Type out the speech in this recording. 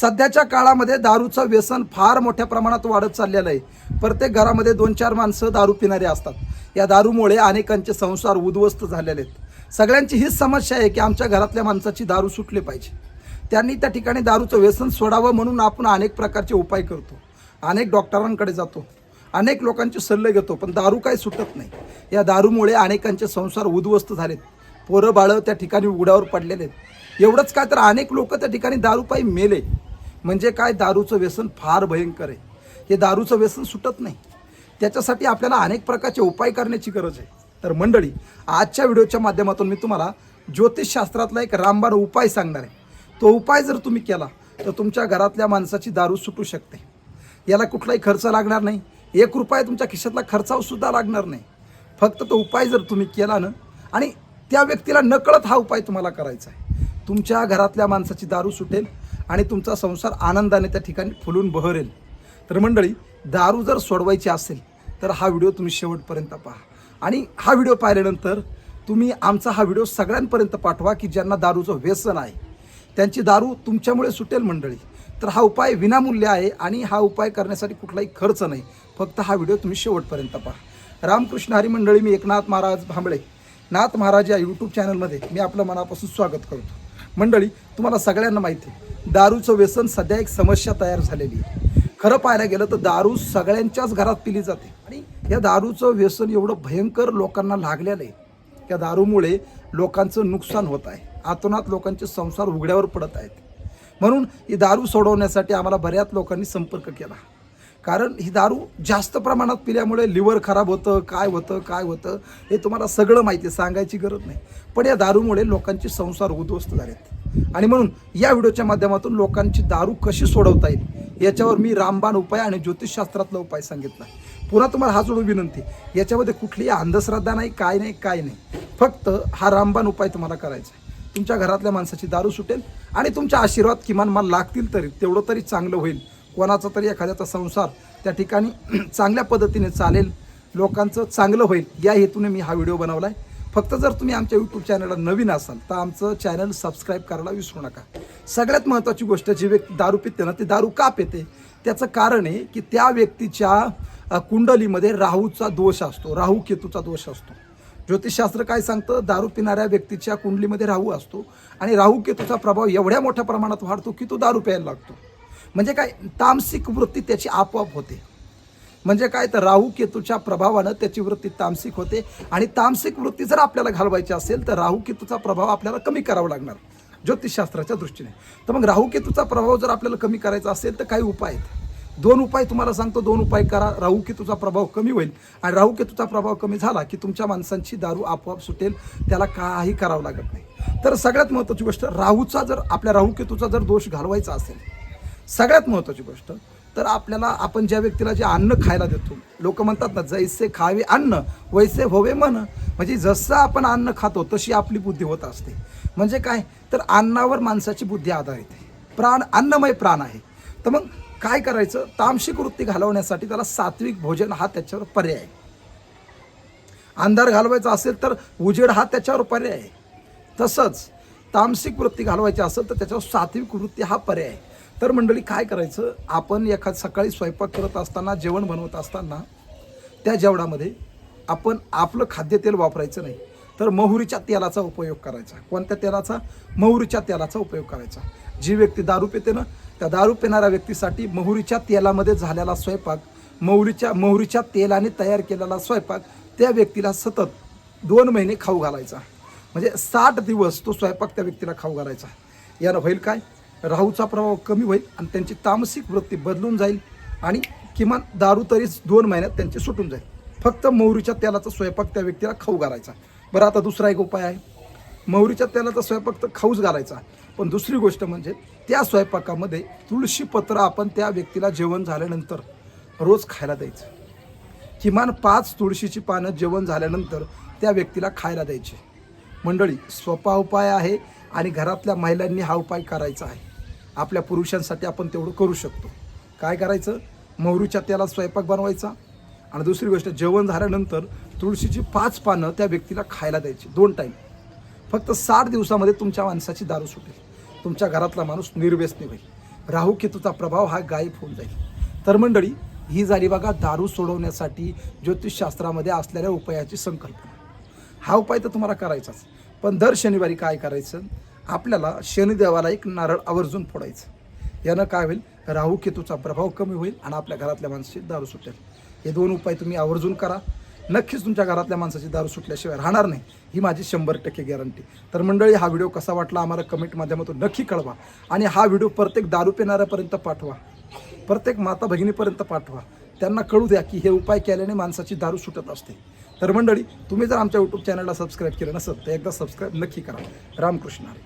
सध्याच्या काळामध्ये दारूचं व्यसन फार मोठ्या प्रमाणात वाढत चाललेलं आहे. प्रत्येक घरामध्ये दोन चार माणसं दारू पिणारे असतात. या दारूमुळे अनेकांचे संसार उद्ध्वस्त झालेले आहेत. सगळ्यांची हीच समस्या आहे की आमच्या घरातल्या माणसाची दारू सुटली पाहिजे. त्यांनी त्या ठिकाणी दारूचं व्यसन सोडावं म्हणून आपण अनेक प्रकारचे उपाय करतो. अनेक डॉक्टरांकडे जातो. अनेक लोकांचे सल्ले घेतो पण दारू काही सुटत नाही. या दारूमुळे अनेकांचे संसार उद्ध्वस्त झालेत. पोरं बाळं त्या ठिकाणी उघड्यावर पडलेले आहेत. एवढंच काय तर अनेक लोक त्या ठिकाणी दारूपायी मेले. म्हणजे काय दारूचं व्यसन फार भयंकर आहे. हे दारूचं व्यसन सुटत नाही. त्याच्यासाठी आपल्याला अनेक प्रकारचे उपाय करण्याची गरज आहे. तर मंडळी आजच्या व्हिडिओच्या माध्यमातून मी तुम्हाला ज्योतिषशास्त्रातला एक रामबाण उपाय सांगणार आहे. तो उपाय जर तुम्ही केला तर तुमच्या घरातल्या माणसाची दारू सुटू शकते. याला कुठलाही खर्च लागणार नाही. एक रुपया तुमच्या खिशातला खर्चावसुद्धा लागणार नाही. फक्त तो उपाय जर तुम्ही केला ना आणि त्या व्यक्तीला नकळत हा उपाय तुम्हाला करायचा आहे. तुमच्या घरातल्या माणसाची दारू सुटेल आणि तुमचा संसार आनंदाने त्या ठिकाणी फुलून बहरेल. तर मंडळी दारू जर सोडवायची असेल तर हा व्हिडिओ तुम्ही शेवटपर्यंत पहा. आणि हा व्हिडिओ पाहिल्यानंतर तुम्ही आमचा हा व्हिडिओ सगळ्यांपर्यंत पाठवा की ज्यांना दारूचं व्यसन आहे. त्यांची दारू तुमच्यामुळे सुटेल मंडळी. तर हा उपाय विनामूल्य आहे आणि हा उपाय करण्यासाठी कुठलाही खर्च नाही. फक्त हा व्हिडिओ तुम्ही शेवटपर्यंत पहा. रामकृष्ण हरी मंडळी मी एकनाथ महाराज भांबळे. नाथ महाराज या यूट्यूब चॅनलमध्ये मी आपलं मनापासून स्वागत करतो. मंडळी तुम्हाला सगळ्यांना माहिती आहे दारूचं व्यसन सध्या एक समस्या तयार झालेली आहे. खरं पाहायला गेलं तर दारू सगळ्यांच्याच घरात पिली जाते. आणि या दारूचं व्यसन एवढं भयंकर लोकांना लागलेलं आहे. त्या दारूमुळे लोकांचं नुकसान होत आहे. आतोनात लोकांचे संसार उघड्यावर पडत आहेत. म्हणून ही दारू सोडवण्यासाठी आम्हाला बऱ्याच लोकांनी संपर्क केला. कारण ही दारू जास्त प्रमाणात पिल्यामुळे लिव्हर खराब होतं काय होतं काय होतं हे तुम्हाला सगळं माहिती आहे सांगायची गरज नाही. पण या दारूमुळे लोकांचे संसार उद्ध्वस्त झालेत. आणि म्हणून या व्हिडिओच्या माध्यमातून लोकांची दारू कशी सोडवता येईल याच्यावर मी रामबाण उपाय आणि ज्योतिषशास्त्रातला उपाय सांगितला. पुन्हा तुम्हाला हा जोडू विनंती याच्यामध्ये कुठलीही अंधश्रद्धा नाही काय नाही काय नाही. फक्त हा रामबाण उपाय तुम्हाला करायचा आहे. तुमच्या घरातल्या माणसाची दारू सुटेल आणि तुमच्या आशीर्वाद किमान मला लागतील तरी तेवढं तरी चांगलं होईल. कोणाचा तरी एखाद्याचा संसार त्या ठिकाणी चांगल्या पद्धतीने चालेल लोकांचं चांगलं होईल या हेतूने मी हा व्हिडिओ बनवला आहे फक्त जर तुम्ही आमच्या यूट्यूब चॅनलला नवीन असाल तर आमचं चॅनल सबस्क्राईब करायला विसरू नका. सगळ्यात महत्त्वाची गोष्ट जी व्यक्ती दारू पिते ना ती दारू का पिते? त्याचं कारण आहे की त्या व्यक्तीच्या कुंडलीमध्ये राहूचा दोष असतो राहू केतूचा दोष असतो. ज्योतिषशास्त्र काय सांगतं? दारू पिणाऱ्या व्यक्तीच्या कुंडलीमध्ये राहू असतो आणि राहू केतूचा प्रभाव एवढ्या मोठ्या प्रमाणात वाढतो की तो दारू प्यायला लागतो. म्हणजे काय तामसिक वृत्ती त्याची आपोआप होते. म्हणजे काय तर राहू केतूच्या प्रभावानं त्याची वृत्ती तामसिक होते. आणि तामसिक वृत्ती जर आपल्याला घालवायची असेल तर राहू केतूचा प्रभाव आपल्याला कमी करावा लागणार ज्योतिषशास्त्राच्या दृष्टीने. तर मग राहू केतूचा प्रभाव जर आपल्याला कमी करायचा असेल तर काही उपाय आहेत. दोन उपाय तुम्हाला सांगतो दोन उपाय करा राहू केतूचा प्रभाव कमी होईल. आणि राहू केतूचा प्रभाव कमी झाला की तुमच्या माणसांची दारू आपोआप सुटेल त्याला काही करावं लागत नाही. तर सगळ्यात महत्त्वाची गोष्ट राहूचा जर आपल्या राहू केतूचा जर दोष घालवायचा असेल सगळ्यात महत्त्वाची गोष्ट तर आपल्याला आपण ज्या व्यक्तीला जे अन्न खायला देतो लोक म्हणतात ना जैसे खावे अन्न वैसे होवे मन. म्हणजे जसं आपण अन्न खातो तशी आपली बुद्धी होत असते. म्हणजे काय? तर अन्नावर माणसाची बुद्धी आधारित आहे. प्राण अन्नमय प्राण आहे. तर मग काय करायचं? तामसिक वृत्ती घालवण्यासाठी त्याला सात्विक भोजन हा त्याच्यावर पर्याय आहे. अंधार घालवायचा असेल तर उजेड हा त्याच्यावर पर्याय आहे. तसंच तामसिक वृत्ती घालवायची असेल तर त्याच्यावर सात्विक वृत्ती हा पर्याय आहे. तर मंडळी काय करायचं? आपण एखाद सकाळी स्वयंपाक करत असताना जेवण बनवत असताना त्या जेवणामध्ये आपण आपलं खाद्यतेल वापरायचं नाही. तर मोहरीच्या तेलाचा उपयोग करायचा. कोणत्या तेलाचा? मोहरीच्या तेलाचा उपयोग करायचा. जी व्यक्ती दारू पिते ना त्या दारू पिणाऱ्या व्यक्तीसाठी मोहरीच्या तेलामध्ये झालेला स्वयंपाक मोहरीच्या मोहरीच्या तेलाने तयार केलेला स्वयंपाक त्या व्यक्तीला सतत दोन महिने खाऊ घालायचा. म्हणजे साठ दिवस तो स्वयंपाक त्या व्यक्तीला खाऊ घालायचा. यानं होईल काय? राहूचा प्रभाव कमी होईल आणि त्यांची तामसिक वृत्ती बदलून जाईल आणि किमान दारू तरीच दोन महिन्यात त्यांची सुटून जाईल. फक्त मोहरीच्या तेलाचा स्वयंपाक त्या व्यक्तीला खाऊ घालायचा. बरं आता दुसरा एक उपाय आहे. मोहरीच्या तेलाचा स्वयंपाक तर खाऊच घालायचा. पण दुसरी गोष्ट म्हणजे त्या स्वयंपाकामध्ये तुळशीपत्र आपण त्या व्यक्तीला जेवण झाल्यानंतर रोज खायला द्यायचं. किमान पाच तुळशीची पानं जेवण झाल्यानंतर त्या व्यक्तीला खायला द्यायची. मंडळी सोपा उपाय आहे आणि घरातल्या महिलांनी हा उपाय करायचा आहे. आपल्या पुरुषांसाठी आपण तेवढं करू शकतो. काय करायचं? मौरूच्या तेलात स्वयंपाक बनवायचा आणि दुसरी गोष्ट जेवण झाल्यानंतर तुळशीची पाच पानं त्या व्यक्तीला खायला द्यायची दोन टाईम फक्त साठ दिवसामध्ये तुमच्या माणसाची दारू सुटेल. तुमच्या घरातला माणूस निर्व्यसनी होईल. राहू केतूचा प्रभाव हा गायब होऊन जाईल. तर मंडळी ही झाली बघा दारू सोडवण्यासाठी ज्योतिषशास्त्रामध्ये असलेल्या उपायाची संकल्पना. हा उपाय तर तुम्हाला करायचाच. पण दर शनिवारी काय करायचं? आपल्याला शनिदेवाला एक नारळ आवर्जून फोडायचं. यानं काय होईल? राहू केतूचा प्रभाव कमी होईल आणि आपल्या घरातल्या माणसाची दारू सुटेल. हे दोन उपाय तुम्ही आवर्जून करा. नक्कीच तुमच्या घरातल्या माणसाची दारू सुटल्याशिवाय राहणार नाही. ही माझी शंभर टक्के गॅरंटी तर मंडळी हा व्हिडिओ कसा वाटला आम्हाला कमेंट माध्यमातून नक्की कळवा. आणि हा व्हिडिओ प्रत्येक दारू पिणाऱ्यापर्यंत पाठवा. प्रत्येक माता भगिनीपर्यंत पाठवा. त्यांना कळू द्या की हे उपाय केल्याने माणसाची दारू सुटत असते. तर मंडळी तुम्ही जर आमच्या यूट्यूब चॅनलला सबस्क्राईब केलं नसेल तर एकदा सबस्क्राईब नक्की करा रामकृष्ण हरी.